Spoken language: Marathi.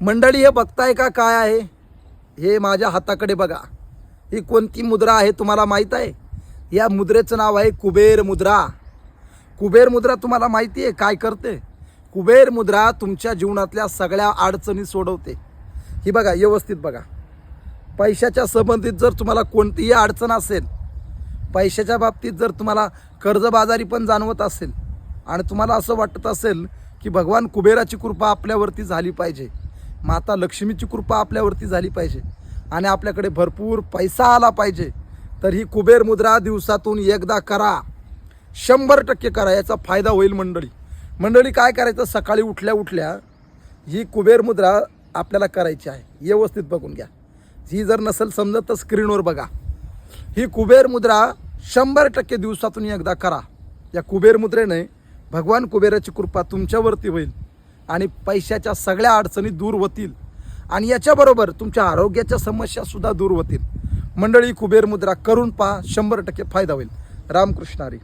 मंडळी हे बघताय का काय आहे? हे माझ्या हाताकडे बघा. ही कोणती मुद्रा आहे तुम्हाला माहीत आहे? या मुद्रेचं नाव आहे कुबेर मुद्रा. कुबेर मुद्रा तुम्हाला माहिती आहे काय करते? कुबेर मुद्रा तुमच्या जीवनातल्या सगळ्या अडचणी सोडवते. ही बघा व्यवस्थित बघा. पैशाच्या संबंधित जर तुम्हाला कोणतीही अडचण असेल पैशाच्या बाबतीत जर तुम्हाला कर्जबाजारी पण जाणवत असेल आणि तुम्हाला असं वाटत असेल की भगवान कुबेराची कृपा आपल्यावरती झाली पाहिजे माता लक्ष्मीची कृपा आपल्यावरती झाली पाहिजे. आणि आपल्याकडे भरपूर पैसा आला पाहिजे. तर ही कुबेर मुद्रा दिवसातून एकदा करा. शंभर टक्के करा याचा फायदा होईल मंडळी. मंडळी काय करायचं? सकाळी उठल्या उठल्या ही कुबेर मुद्रा आपल्याला करायची आहे. व्यवस्थित बघून घ्या. ही जर नसेल समजत तर स्क्रीनवर बघा. ही कुबेर मुद्रा शंभर टक्के दिवसातून एकदा करा. या कुबेर मुद्रेने भगवान कुबेराची कृपा तुमच्यावरती होईल. आणि पैशाच्या सगळ्या अडचणी दूर होतील. आणि याच्याबरोबर तुमच्या आरोग्याच्या समस्यासुद्धा दूर होतील. मंडळी कुबेर मुद्रा करून पहा शंभर टक्के फायदा होईल. रामकृष्णारी